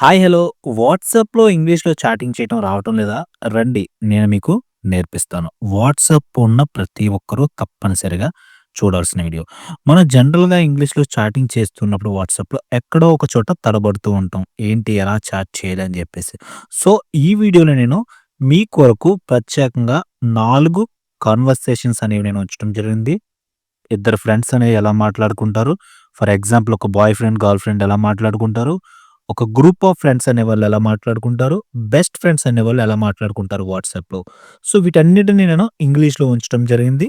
Hi hello వాట్సాప్‌లో ఇంగ్లీష్‌లో chatting చేయటం రావటం లేదా? రండి నేను మీకు నేర్పిస్తాను. వాట్సాప్ ఉన్న ప్రతి ఒక్కరు తప్పనిసరిగా చూడాల్సిన వీడియో. మనం జనరల్‌గా ఇంగ్లీష్‌లో చాటింగ్ చేస్తున్నప్పుడు వాట్సాప్‌లో ఎక్కడో ఒక చోట తడబడుతూ ఉంటాం. ఏంటి ఎలా చాట్ చేయాలి అని చెప్పేసి. సో, ఈ వీడియోలో నేను మీ కొరకు ప్రత్యేకంగా నాలుగు కాన్వర్సేషన్స్ అనేవి నేను ఉంచడం జరిగింది. ఇద్దరు ఫ్రెండ్స్ అనేవి ఎలా మాట్లాడుకుంటారు. ఫర్ ఎగ్జాంపుల్ ఒక బాయ్ ఫ్రెండ్, గర్ల్ ఫ్రెండ్ ఎలా మాట్లాడుకుంటారు. ఒక గ్రూప్ ఆఫ్ ఫ్రెండ్స్ అనేవాళ్ళు ఎలా మాట్లాడుకుంటారు. బెస్ట్ ఫ్రెండ్స్ అనేవాళ్ళు ఎలా మాట్లాడుకుంటారు వాట్సాప్‌లో. సో, వీటన్నిటిని నేను ఇంగ్లీష్‌లో ఉంచడం జరిగింది.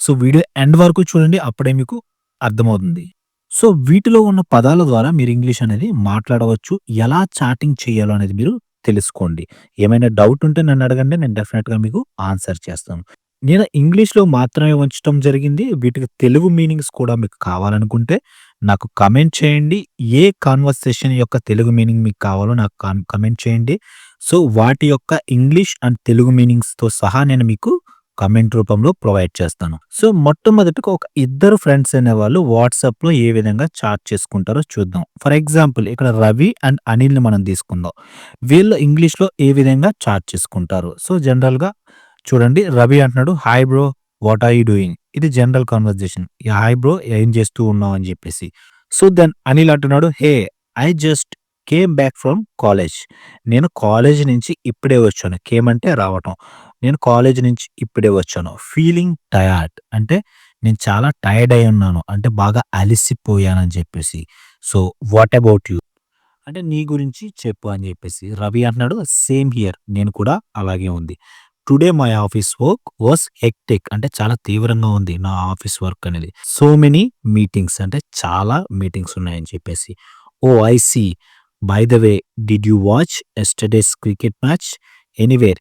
సో, వీడియో ఎండ్ వరకు చూడండి. అప్పుడే మీకు అర్థమవుతుంది. సో, వీటిలో ఉన్న పదాల ద్వారా మీరు ఇంగ్లీష్ అనేది మాట్లాడవచ్చు. ఎలా చాటింగ్ చేయాలో అనేది మీరు తెలుసుకోండి. ఏమైనా డౌట్ ఉంటే నన్ను అడగండి. నేను డెఫినెట్గా మీకు ఆన్సర్ చేస్తాను. నేను ఇంగ్లీష్‌లో మాత్రమే ఉంచటం జరిగింది. వీటికి తెలుగు మీనింగ్స్ కూడా మీకు కావాలనుకుంటే నాకు కమెంట్ చేయండి. ఏ కాన్వర్సేషన్ యొక్క తెలుగు మీనింగ్ మీకు కావాలో నాకు కాన్ చేయండి. సో, వాటి యొక్క ఇంగ్లీష్ అండ్ తెలుగు మీనింగ్స్‌తో సహా నేను మీకు కమెంట్ రూపంలో ప్రొవైడ్ చేస్తాను. సో, మొట్టమొదటిగా ఒక ఇద్దరు ఫ్రెండ్స్ అనే వాళ్ళు వాట్సాప్‌లో ఏ విధంగా చాట్ చేసుకుంటారో చూద్దాం. ఫర్ ఎగ్జాంపుల్ ఇక్కడ రవి అండ్ అనిల్‌ని మనం తీసుకుందాం. వీళ్ళు ఇంగ్లీష్‌లో ఏ విధంగా చాట్ చేసుకుంటారు. సో, జనరల్‌గా చూడండి రవి అంటున్నాడు hi bro what are you doing ఇది జనరల్ కన్వర్జేషన్. హాయ్ బ్రో ఏం చేస్తూ ఉన్నావు అని చెప్పేసి. సో, దెన్ అనిల్ అంటున్నాడు hey I just came back from college. నేను కాలేజ్ నుంచి ఇప్పుడే వచ్చాను. కేమ్ అంటే రావటం. నేను కాలేజ్ నుంచి ఇప్పుడే వచ్చాను. ఫీలింగ్ టయర్డ్ అంటే నేను చాలా టైర్డ్ అయి ఉన్నాను. అంటే బాగా అలిసిపోయానని చెప్పేసి. So, what about you? అంటే నీ గురించి చెప్పు అని చెప్పేసి. రవి అంటున్నాడు సేమ్ హియర్ నేను కూడా అలాగే ఉంది. Today my office work was hectic అంటే చాలా తీవ్రంగా ఉంది నా ఆఫీస్ వర్క్ అనేది. సో మెనీ మీటింగ్స్ అంటే చాలా మీటింగ్స్ ఉన్నాయని చెప్పేసి. ఓ I see. By the way did you watch yesterday's cricket match anywhere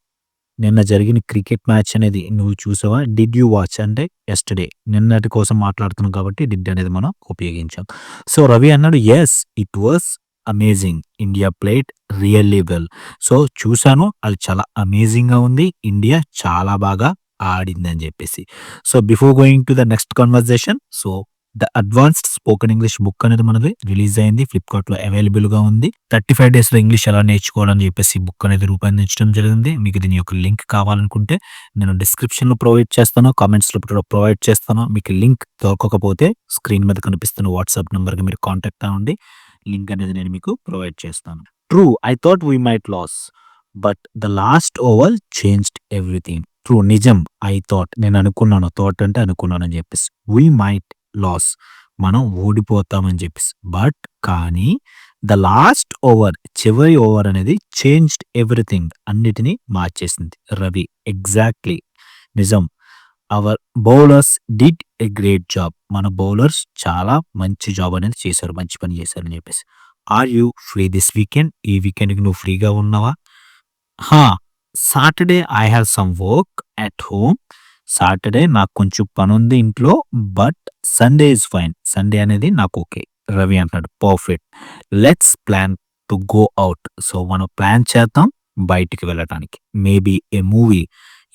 నిన్న జరిగిన క్రికెట్ మ్యాచ్ అనేది నువ్వు చూసావా? డిడ్ యూ వాచ్ అంటే ఎస్టర్డే నిన్నటి కోసం మాట్లాడుతున్నాం కాబట్టి డిడ్ అనేది మనం ఉపయోగించాం. సో, రవి అన్నాడు yes it was amazing. India played really well. So, చూశాను అది చాలా అమేజింగ్‌గా ఉంది. ఇండియా చాలా బాగా ఆడింది అని చెప్పేసి. So, before going to the next conversation so, the advanced spoken English book అనేది మనది రిలీజ్ అయింది. ఫ్లిప్‌కార్ట్‌లో అవైలబుల్‌గా ఉంది. 35 డేస్‌లో ఇంగ్లీష్ ఎలా నేర్చుకోవాలని చెప్పేసి బుక్ అనేది రూపొందించడం జరిగింది. మీకు దీని యొక్క లింక్ కావాలనుకుంటే నేను డిస్క్రిప్షన్‌లో ప్రొవైడ్ చేస్తాను. కామెంట్స్‌లో లో ప్రొవైడ్ చేస్తాను. మీకు లింక్ దొరకకపోతే స్క్రీన్ మీద కనిపిస్తున్న వాట్సాప్ నెంబర్కి మీరు కాంటాక్ట్ అవ్వండి. లింక్ అనేది నేను మీకు ప్రొవైడ్ చేస్తాను. True I thought we might lose but the last over changed everything. True నిజం ఐ థాట్ నేను అనుకున్నాను. థాట్ అంటే అనుకున్నాను అని చెప్పేసి. వి మైట్ లాస్ మనం ఓడిపోతామని చెప్పేసి. బట్ కానీ ద లాస్ట్ ఓవర్ చివరి ఓవర్ అనేది చేంజ్డ్ ఎవ్రీథింగ్ అన్నిటిని మార్చేసింది. రవి ఎగ్జాక్ట్‌లీ నిజం. Our bowlers did a great job. మన బౌలర్స్ చాలా మంచి జాబ్ అనేది చేశారు. మంచి పని చేశారు అని చెప్పేసి. Are you free this weekend ఈ వీకెండ్‌కి నువ్వు ఫ్రీగా ఉన్నావా? హా! Saturday I have some work at home. Saturday నాకు కొంచెం పని ఉంది ఇంట్లో. But Sunday is fine. Sunday అనేది నాకు ఓకే. రవి అంటున్నాడు perfect. Let's plan to go out so, మనం ప్లాన్ చేద్దాం బయటికి వెళ్ళటానికి. మేబీ ఏ మూవీ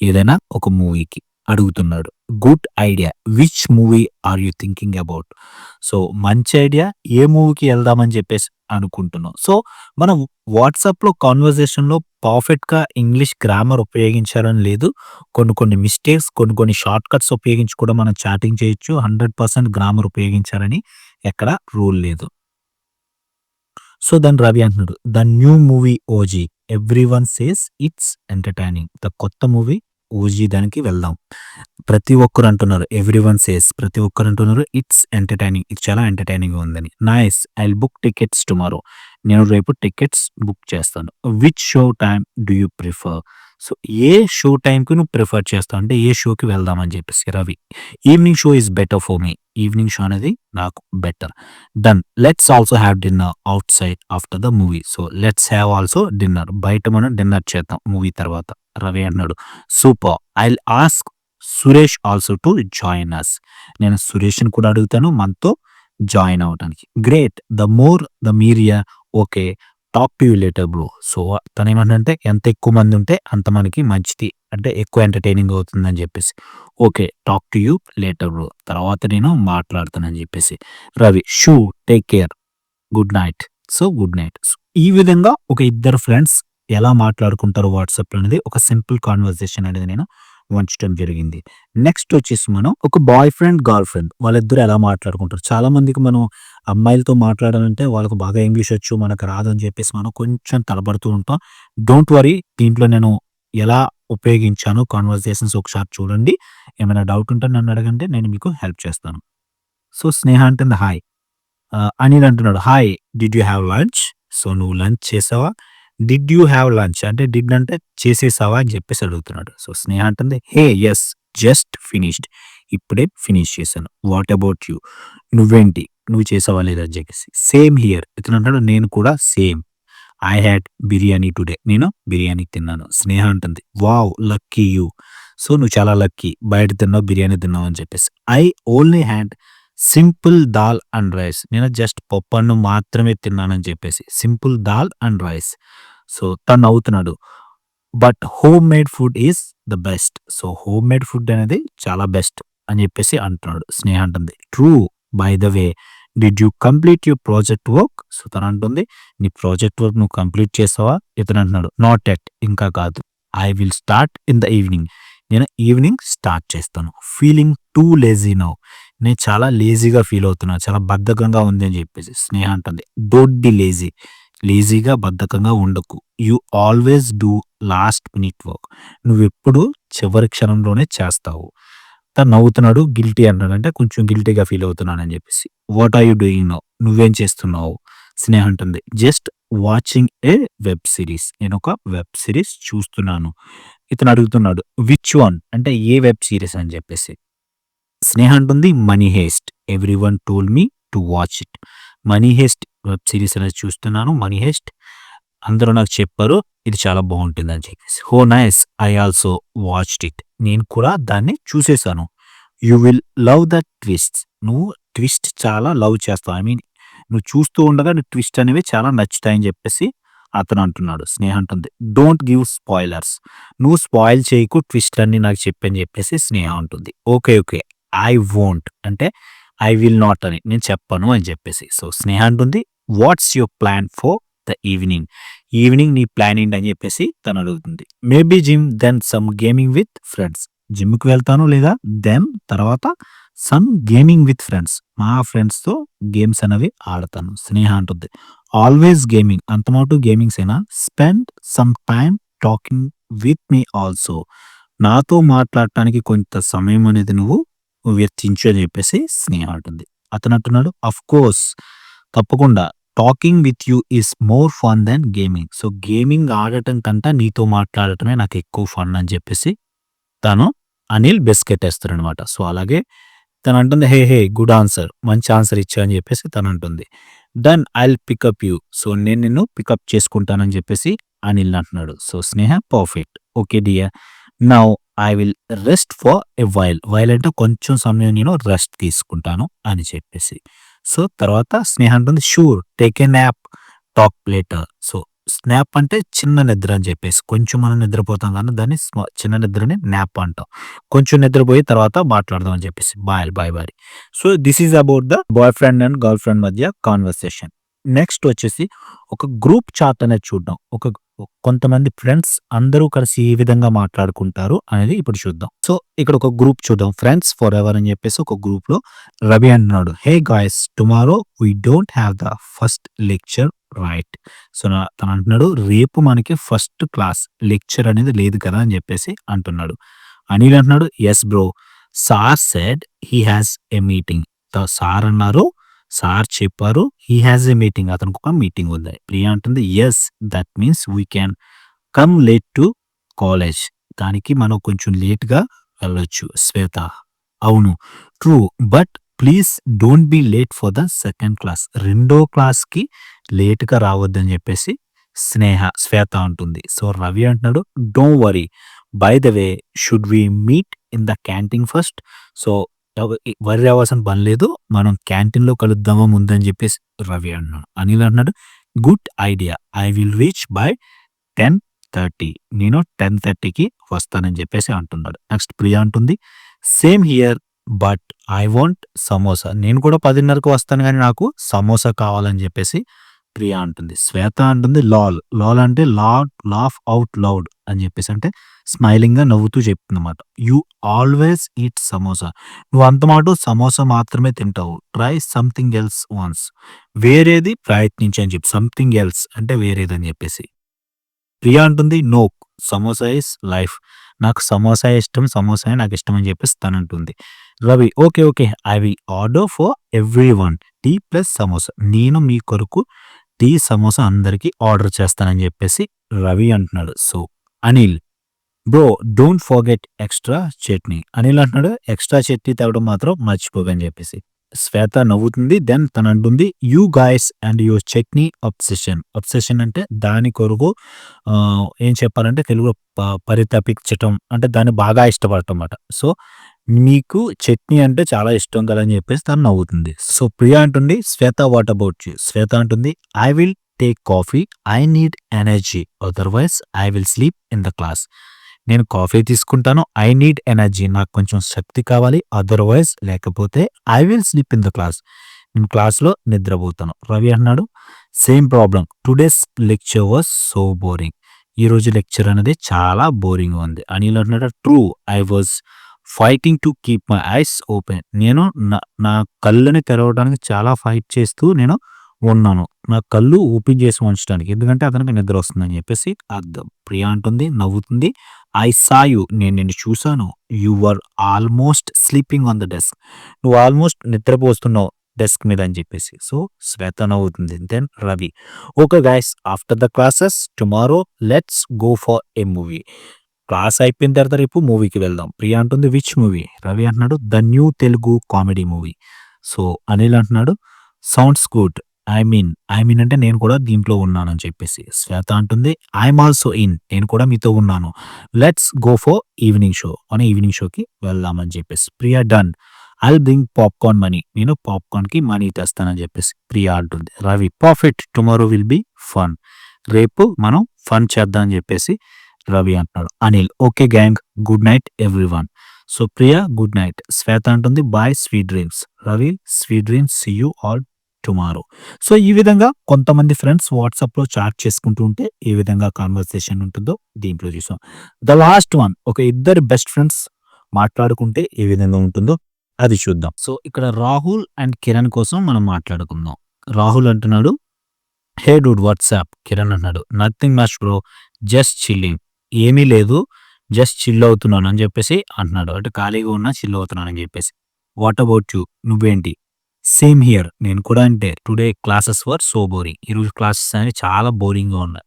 ఏదైనా ఒక మూవీకి అడుగుతున్నాడు. Good idea. Which movie are you thinking about? So, మంచి ఐడియా. ఏ మూవీకి వెళ్దామని చెప్పేసి అనుకుంటున్నాం. సో, మనం వాట్సాప్‌లో కాన్వర్జేషన్లో పర్ఫెక్ట్‌గా ఇంగ్లీష్ గ్రామర్ ఉపయోగించాలని లేదు. కొన్ని కొన్ని మిస్టేక్స్ కొన్ని కొన్ని షార్ట్ కట్స్ ఉపయోగించి కూడా మనం చాటింగ్ చేయొచ్చు. 100% గ్రామర్ ఉపయోగించాలని ఎక్కడ రూల్ లేదు. సో, దాని రవి అంటున్నాడు the new movie OG everyone says it's entertaining. The కొత్త మూవీ ఓజీ దానికి వెళ్దాం. ప్రతి ఒక్కరు అంటున్నారు. ఎవ్రీ వన్ సేస్ ప్రతి ఒక్కరు అంటున్నారు ఇట్స్ ఎంటర్‌టైనింగ్. ఇది చాలా ఎంటర్టైనింగ్ ఉందని. Nice I book tickets tomorrow. నేను రేపు టికెట్స్ బుక్ చేస్తాను. Which show time do you prefer? So, A show టైంకి నువ్వు ప్రిఫర్ చేస్తావు అంటే ఏ షోకి వెళ్దాం అని చెప్పేసి Ravi. Evening show is better for me. Evening show అనేది నాకు better. Done let's also have dinner outside after the movie. So, let's have also dinner బయట మనం డిన్నర్ చేద్దాం మూవీ తర్వాత. రవి అన్నాడు super. I ask Suresh also to join us. నేను సురేష్‌ని కూడా అడుగుతాను మనతో జాయిన్ అవడానికి great the more the merrier okay talk to you later bro. So, తను ఏమంటే ఎంత ఎక్కువ మంది ఉంటే అంత మనకి మంచిది. అంటే ఎక్కువ ఎంటర్‌టైనింగ్ అవుతుందని చెప్పేసి. Okay talk to you later bro. తర్వాత నేను మాట్లాడతానని చెప్పేసి. Ravi sure take care. Good night. So good night ఈ విధంగా ఒక ఇద్దరు ఫ్రెండ్స్ ఎలా మాట్లాడుకుంటారు వాట్సాప్ అనేది ఒక సింపుల్ కాన్వర్సేషన్ అనేది నేను వంచడం జరిగింది. నెక్స్ట్ వచ్చేసి మనం ఒక బాయ్ ఫ్రెండ్ గర్ల్ ఫ్రెండ్ వాళ్ళిద్దరు ఎలా మాట్లాడుకుంటారు? చాలా మందికి మనం అమ్మాయిలతో మాట్లాడాలంటే వాళ్ళకు బాగా ఇంగ్లీష్ వచ్చు మనకు రాదని చెప్పేసి మనం కొంచెం తలబడుతూ ఉంటాం. డోంట్ వరీ దీంట్లో నేను ఎలా ఉపయోగించాను కాన్వర్సేషన్స్ ఒకసారి చూడండి. ఏమైనా డౌట్ ఉంటే నన్ను అడగంటే నేను మీకు హెల్ప్ చేస్తాను. సో స్నేహ అంటుంది హాయ్ అనిల్ uh, అంటున్నాడు hi did you have lunch so నువ్వు లంచ్ చేసావా? డిడ్ యూ హ్యావ్ లంచ్ అంటే డిడ్ అంటే చేసేసావా అని చెప్పేసి అడుగుతున్నాడు. సో స్నేహ అంటుంది హే ఎస్ జస్ట్ ఫినిష్డ్ ఇప్పుడే ఫినిష్ చేశాను. వాట్ అబౌట్ యూ నువ్వేంటి? నువ్వు చేసావా లేదా అని చెప్పేసి. సేమ్ హియర్ ఇతను అంటాడు నేను కూడా same I had biryani today నేను బిర్యానీ తిన్నాను. స్నేహ అంటుంది వావ్ లక్కీ యూ సో నువ్వు చాలా లక్కీ బయట తిన్నావు బిర్యానీ తిన్నావు అని చెప్పేసి. I only had simple dal and rice. నేను జస్ట్ పప్పన్ను మాత్రమే తిన్నానని చెప్పేసి simple dal and rice. So తను అవుతున్నాడు but home made food is the best. So home made food అనేది చాలా బెస్ట్ అని చెప్పేసి అంటున్నాడు స్నేహ అంటుంది. True by the way. Did you complete your project work? So తను అంటుంది నీ ప్రాజెక్ట్ వర్క్ నువ్వు కంప్లీట్ చేసావా? ఇతను అంటున్నాడు నాట్ ఎట్ ఇంకా కాదు. I will start in the evening. నేను ఈవినింగ్ స్టార్ట్ చేస్తాను. Feeling too lazy now. నేను చాలా లేజీగా ఫీల్ అవుతున్నా చాలా బద్ధకంగా ఉంది అని చెప్పేసి స్నేహ అంటుంది. డోంట్ బి లేజీ లేజీగా బద్ధకంగా ఉండకు. You always do last minute work నువ్వు ఎప్పుడు చివరి క్షణంలోనే చేస్తావు. తను నవ్వుతున్నాడు గిల్టీ అంటాడు. అంటే కొంచెం గిల్టీగా ఫీల్ అవుతున్నాను అని చెప్పేసి. What are you doing now నువ్వేం చేస్తున్నావు? స్నేహ అంటుంది. Just watching a web series నేను ఒక వెబ్ సిరీస్ చూస్తున్నాను. ఇతను అడుగుతున్నాడు విచ్ వన్ అంటే ఏ వెబ్ సిరీస్ అని చెప్పేసి. స్నేహ అంటుంది money heist. Every one told me to watch it money heist web series అనేది చూస్తున్నాను మనీ హేస్ట్. అందరూ నాకు చెప్పారు ఇది చాలా బాగుంటుంది అని చెప్పేసి. హో nice I also watched it నేను కూడా దాన్ని చూసేసాను. You will love the twist నువ్వు ట్విస్ట్ చాలా లవ్ చేస్తావు. ఐ మీన్ నువ్వు చూస్తూ ఉండగా నువ్వు ట్విస్ట్ అనేవి చాలా నచ్చుతాయని చెప్పేసి అతను అంటున్నాడు. స్నేహ అంటుంది. డోంట్ గివ్ స్పాయిలర్స్ నువ్వు స్పాయిల్ చేయకు ట్విస్ట్ అన్ని నాకు చెప్పని చెప్పేసి స్నేహ ఉంటుంది ఓకే ఓకే ఐ వోంట్ అంటే ఐ విల్ నాట్ అని నేను చెప్పను అని చెప్పేసి. సో స్నేహ అంటుంది what's your plan for the evening? Evening నీ ప్లాన్ ఏంటి? అని చెప్పేసి తను అడుగుతుంది. Maybe gym then some gaming with friends. జిమ్కి వెళ్తాను లేదా? దెన్ తర్వాత సమ్ గేమింగ్ విత్ ఫ్రెండ్స్. మా ఫ్రెండ్స్తో గేమ్స్ అనేవి ఆడతాను. స్నేహ అంటుంది. Always gaming. అంతమాటు గేమింగ్స్ అయినా spend some time talking with me also. నాతో మాట్లాడటానికి కొంత సమయం అనేది నువ్వు వ్యర్థించు అని చెప్పేసి స్నేహ అంటుంది. అతను అంటున్నాడు అఫ్ కోర్స్ తప్పకుండా. Talking with you is more fun than gaming so gaming ఆడటం కంటే నీతో మాట్లాడటమే నాకు ఎక్కువ ఫన్ అని చెప్పేసి తను అనిల్ బెస్కెట్ వేస్తారనమాట అనమాట సో అలాగే తను అంటుంది హే హే గుడ్ ఆన్సర్ మంచి ఆన్సర్ ఇచ్చా అని చెప్పేసి తను అంటుంది. Done I pick up you so నేను నిన్ను పికప్ చేసుకుంటానని చెప్పేసి అనిల్ అంటున్నాడు. So Sneha perfect okay dear now I will rest for a while while అంటే కొంచెం సమయం నేను రెస్ట్ తీసుకుంటాను అని చెప్పేసి. సో తర్వాత స్నేహ అంటుంది sure take a nap talk later so nap అంటే చిన్న నిద్ర అని చెప్పేసి. కొంచెం మనం నిద్రపోతాం కానీ దాన్ని స్మ- చిన్న నిద్రని న్యాప్ అంటాం. కొంచెం నిద్రపోయి తర్వాత మాట్లాడదాం అని చెప్పేసి. Bye bye bye so this is about the boy friend and girl friend మధ్య కాన్వర్సేషన్ నెక్స్ట్ వచ్చేసి ఒక గ్రూప్ చాట్ అనేది చూడడం ఒక కొంతమంది ఫ్రెండ్స్ అందరూ కలిసి ఏ విధంగా మాట్లాడుకుంటారు అనేది ఇప్పుడు చూద్దాం. సో ఇక్కడ ఒక గ్రూప్ చూద్దాం. ఫ్రెండ్స్ ఫర్ ఎవర్ అని చెప్పేసి ఒక గ్రూప్లో రవి అంటున్నాడు hey guys tomorrow we don't have the first lecture right so నా- తను అంటున్నాడు రేపు మనకి ఫస్ట్ క్లాస్ లెక్చర్ అనేది లేదు కదా అని చెప్పేసి అంటున్నాడు. అనిల్ అంటున్నాడు yes bro sir said he has a meeting sir అన్నారు సార్ చెప్పారు హీ హ్యాస్ ఎ మీటింగ్ అతనికి ఒక మీటింగ్ ఉంది. ప్రియా అంటుంది yes that means we can come late to college దానికి మనం కొంచెం లేట్గా వెళ్ళొచ్చు. శ్వేత అవును true but please don't be late for the second class రెండో క్లాస్కి లేట్గా రావద్దని చెప్పేసి స్నేహ శ్వేత అంటుంది. సో రవి అంటున్నాడు don't worry by the way should we meet in the canteen first so worry అవ్వాల్సిన పని లేదు. మనం క్యాంటీన్లో కలుద్దామా ముందని చెప్పేసి రవి అన్నాడు. అనిల్ అన్నాడు good idea. I will reach by ten thirty. నేను టెన్ థర్టీకి వస్తానని చెప్పేసి అంటున్నాడు. నెక్స్ట్ ప్రియా అంటుంది same here but I want samosa. నేను కూడా పదిన్నరకు వస్తాను కానీ నాకు సమోసా కావాలని చెప్పేసి ప్రియా అంటుంది. శ్వేత అంటుంది లాల్. లాల్ అంటే లా లాఫ్ అవుట్ లౌడ్ అని చెప్పేసి అంటే స్మైలింగ్‌గా నవ్వుతూ చెప్తుందన్నమాట. You always eat samosa. నువ్వు అంత మాట సమోసా మాత్రమే తింటావు. Try something else once. వేరేది ప్రయత్నించి అని చెప్పి. సంథింగ్ ఎల్స్ అంటే వేరేదని చెప్పేసి. ప్రియా అంటుంది నో సమోసా ఇస్ లైఫ్. నాకు సమోసా ఇష్టం. సమోసా నాకు ఇష్టం అని చెప్పేసి తనంటుంది. Ravi okay. Okay. I we order for every one tea plus samosa. నేను మీ కొరకు టీ, సమోసా అందరికీ ఆర్డర్ చేస్తానని చెప్పేసి రవి అంటున్నాడు. So, Anil bro don't forget extra chutney. Anil అంటున్నాడు ఎక్స్‌ట్రా చట్నీ తేవడం మాత్రం మర్చిపోవని చెప్పేసి. శ్వేత నవ్వుతుంది. Then తనంటుంది you guys and your chutney obsession. Obsession అంటే దాని కొరకు ఏం చెప్పాలంటే తెలుగులో ప పరితపించటం అంటే దాన్ని బాగా ఇష్టపడటం అనమాట సో, మీకు చట్నీ అంటే చాలా ఇష్టం కదా అని చెప్పేసి తను నవ్వుతుంది. సో, ప్రియా అంటుంది Shweta what about you? Shweta అంటుంది I will take coffee. I need energy. Otherwise I will sleep in the class. నేను కాఫీ తీసుకుంటాను. I need energy. నాకు కొంచెం శక్తి కావాలి. అదర్వైజ్ లేకపోతే I will sleep in the class. నేను క్లాస్‌లో నిద్రపోతాను. రవి అన్నాడు same problem today's lecture was so boring. ఈరోజు లెక్చర్ అనేది చాలా బోరింగ్ ఉంది. అనిల్ అంటున్నాడు true. I was fighting to keep my eyes open. నేను నా నా కళ్ళని తెరవడానికి చాలా ఫైట్ చేస్తూ నేను ఉన్నాను. నా కళ్ళు ఓపెన్ చేసి ఉంచడానికి. ఎందుకంటే అతనికి నిద్ర వస్తుందని చెప్పేసి అర్థం. ప్రియా అంటుంది నవ్వుతుంది. ఐ సా నేను నిన్ను చూశాను you are almost sleeping on the desk. నువ్వు ఆల్మోస్ట్ నిద్రపోస్తున్నావు డెస్క్ మీద అని చెప్పేసి. సో, శ్వేత నవ్వుతుంది. Then Ravi okay guys after the classes tomorrow let's go for a movie. Class అయిపోయిన తర్వాత రేపు మూవీకి వెళ్దాం. ప్రియా అంటుంది విచ్ మూవీ? రవి అంటున్నాడు the new Telugu comedy movie. So, Anil అంటున్నాడు sounds good. I mean I mean అంటే నేను కూడా దీంట్లో ఉన్నాను అని చెప్పేసి. శ్వేత అంటుంది ఐఎమ్ ఆల్సో ఇన్. నేను కూడా మీతో ఉన్నాను. Let's go for evening show. మన ఈవినింగ్ షోకి వెళ్దామని చెప్పేసి. Priya done. I'll bring popcorn money. నేను పాప్‌కార్న్‌కి మనీ తెస్తానని చెప్పేసి ప్రియా అంటుంది. Ravi perfect. Tomorrow will be fun. రేపు మనం ఫన్ చేద్దామని చెప్పేసి రవి అంటున్నాడు. Anil okay gang good night everyone so, Priya good night. Shweta అంటుంది bye sweet dreams. Ravi sweet dreams see you all tomorrow. So, ఈ విధంగా కొంతమంది ఫ్రెండ్స్ వాట్సాప్‌లో చాట్ చేసుకుంటూ ఉంటే ఏ విధంగా కన్వర్సేషన్ ఉంటుందో దీంట్లో చూసాం. ద లాస్ట్ వన్ ఒక ఇద్దరు బెస్ట్ ఫ్రెండ్స్ మాట్లాడుకుంటే ఏ విధంగా ఉంటుందో అది చూద్దాం. సో, ఇక్కడ రాహుల్ అండ్ కిరణ్ కోసం మనం మాట్లాడుకుందాం. రాహుల్ అంటున్నాడు హే డూడ్ వాట్సాప్. కిరణ్ అంటున్నాడు nothing much bro just chilling. ఏమీ లేదు. జస్ట్ చిల్ అవుతున్నాను అని చెప్పేసి అంటున్నాడు. అంటే ఖాళీగా ఉన్నా చిల్ అవుతున్నాను అని చెప్పేసి. What about you? నువ్వేంటి? Same here. నేను కూడా అంటే today classes were so boring. ఈరోజు క్లాసెస్ అనేవి చాలా బోరింగ్‌గా ఉన్నాయి.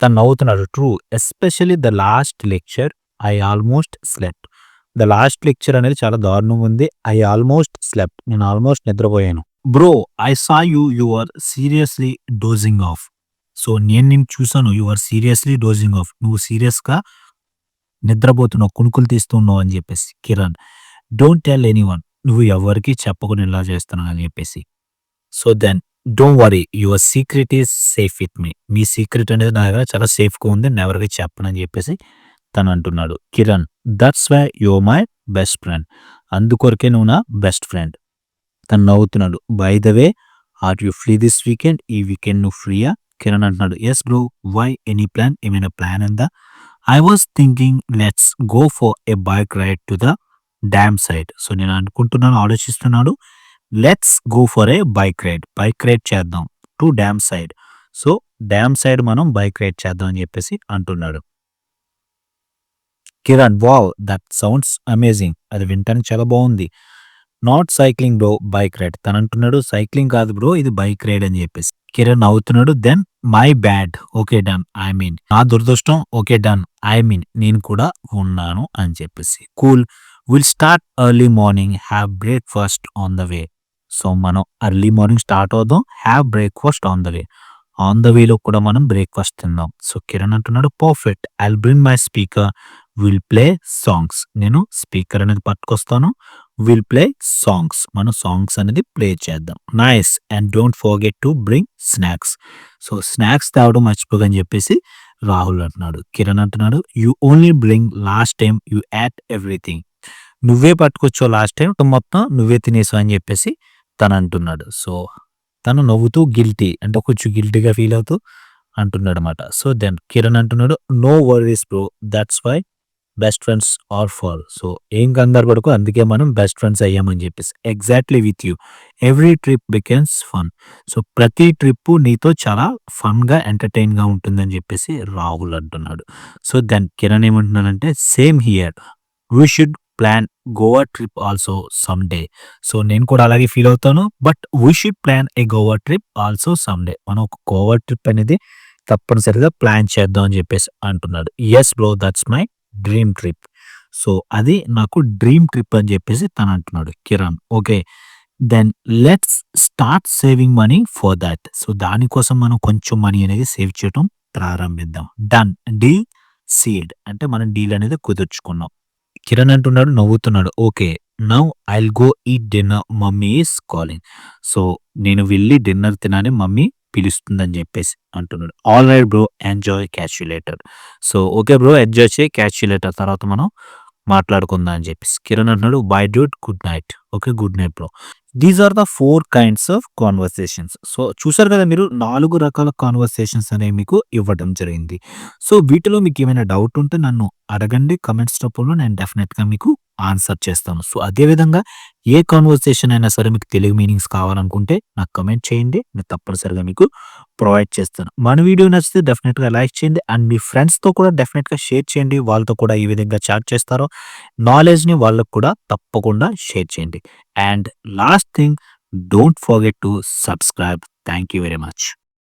తను నవ్వుతున్నాడు. True. Especially the last lecture I almost slept. The last lecture అనేది చాలా దారుణంగా ఉంది. I almost slept. నేను ఆల్మోస్ట్ నిద్రపోయాను. Bro I saw you you are seriously dozing off. So, నేను నేను చూసాను. You are seriously dozing off. నువ్వు సీరియస్‌గా నిద్రపోతున్నావు. కునుకులు తీస్తూ ఉన్నావు అని చెప్పేసి. Kiran don't tell anyone. నువ్వు ఎవ్వరికీ చెప్పకుండా ఇలా చేస్తున్నావు అని చెప్పేసి. So, then don't worry your secret is safe with me. Me secret అనేది నా దగ్గర చాలా సేఫ్‌గా ఉంది. నేను ఎవరికి చెప్పనని చెప్పేసి తను అంటున్నాడు. Kiran that's why your my best friend. అందుకొరకే నువ్వు నా బెస్ట్ ఫ్రెండ్. తను నవ్వుతున్నాడు. By the way are you free this weekend? ఈ వీకెండ్ నువ్వు ఫ్రీయా? కిరణ్ అంటున్నాడు. Yes bro. Why any plan? ఏమైనా ప్లాన్ ఉందా? I was thinking let's go for a bike ride to the dam side. So, నేను అనుకుంటున్నాను ఆలోచిస్తున్నాను. Let's go for a bike ride. Bike ride చేద్దాం. To dam side. So, dam side మనం bike ride చేద్దాం అని చెప్పేసి అంటున్నాడు. Kiran wow! That sounds amazing. అది వింటానికి చాలా బాగుంది. Not cycling bro bike ride. తను అంటున్నాడు సైక్లింగ్ కాదు బ్రో ఇది బైక్ రైడ్ అని చెప్పేసి. కిరణ్ అవుతున్నాడు then my bad. Okay done. I mean నా దురదృష్టం. Okay done. ఐ మీన్ నేను కూడా ఉన్నాను అని చెప్పేసి. Cool. Will start early morning. Have breakfast on the way. So, మనం ఎర్లీ మార్నింగ్ స్టార్ట్ అవుదాం. Have breakfast on the way. On the వేలో కూడా మనం బ్రేక్‌ఫాస్ట్ తిందాం. సో, కిరణ్ అంటున్నాడు perfect. I'll bring my speaker. Will play songs. నేను speaker అనేది పట్టుకొస్తాను. Will play songs. మనం సాంగ్స్ అనేది ప్లే చేద్దాం. Nice and don't forget to bring snacks. So, snacks తేవడం మర్చిపోకని చెప్పేసి రాహుల్ అంటున్నాడు. కిరణ్ అంటున్నాడు you only bring last time you ate everything. నువ్వే పట్టుకొచ్చావు లాస్ట్ టైం మొత్తం నువ్వే తినేసావు అని చెప్పేసి తను అంటున్నాడు. సో, తను నవ్వుతూ గిల్టీ అంటే కొంచెం గిల్టీగా ఫీల్ అవుతూ అంటున్నాడు అనమాట సో, దెన్ కిరణ్ అంటున్నాడు, "no worries bro. That's why best friends are fall so, ఏం కంగారు పడుకో అందుకే మనం బెస్ట్ ఫ్రెండ్స్ అయ్యామని చెప్పేసి. Exactly with you. Every trip becomes fun. So, ప్రతి ట్రిప్పు నీతో చాలా ఫన్‌గా, ఎంటర్‌టైన్‌గా ఉంటుందని చెప్పేసి రాహుల్ అంటున్నాడు. సో, దెన్ కిరణ్ ఏమంటున్నాడంటే, "same here. We should plan Goa trip also some day." So, నేను కూడా అలాగే ఫీల్ అవుతాను. But we should plan a Goa trip also some day. మనం ఒక గోవా ట్రిప్ అనేది తప్పనిసరిగా ప్లాన్ చేద్దాం అని చెప్పేసి అంటున్నాడు. Yes bro. That's my dream trip." So, అది నాకు డ్రీమ్ ట్రిప్ అని చెప్పేసి తను అంటున్నాడు Kiran. Okay. Then let's start saving money for that so, దానికోసం మనం కొంచెం మనీ అనేది సేవ్ చేయటం ప్రారంభిద్దాం. డన్. డీల్ సీడ్ అంటే మనం డీల్ అనేది కుదుర్చుకున్నాం. కిరణ్ అంటున్నాడు నవ్వుతున్నాడు. Okay. Now I'll go eat dinner. Mummy is calling. So, నేను వెళ్ళి డిన్నర్ తినని మమ్మీ పిలుస్తుందని చెప్పేసి అంటున్నాడు. All right bro. Enjoy. Catch you later so, okay bro. Enjoy చేయి క్యాచ్యులేటర్ తర్వాత మనం మాట్లాడుకుందాం అని చెప్పేసి. కిరణ్ అంటున్నాడు, bye dude good night. Okay. Good night bro. These are the four kinds of conversations so, చూసారు కదా మీరు నాలుగు రకాల కాన్వర్సేషన్స్ అనేవి మీకు ఇవ్వడం జరిగింది. సో, వీటిలో మీకు ఏమైనా డౌట్ ఉంటే నన్ను అడగండి కమెంట్స్ రూపంలో నేను డెఫినెట్గా మీకు ఆన్సర్ చేస్తాను. సో, అదే విధంగా ఏ కన్వర్సేషన్ అయినా సరే మీకు తెలుగు మీనింగ్స్ కావాలనుకుంటే నాకు కమెంట్ చేయండి. నేను తప్పనిసరిగా మీకు ప్రొవైడ్ చేస్తాను. మన వీడియో నచ్చితే డెఫినెట్గా లైక్ చేయండి. అండ్ మీ ఫ్రెండ్స్‌తో కూడా డెఫినెట్గా షేర్ చేయండి. వాళ్ళతో కూడా ఈ విధంగా చాట్ చేస్తారో నాలెడ్జ్‌ని వాళ్ళకు కూడా తప్పకుండా షేర్ చేయండి. And last thing don't forget to subscribe. Thank you very much.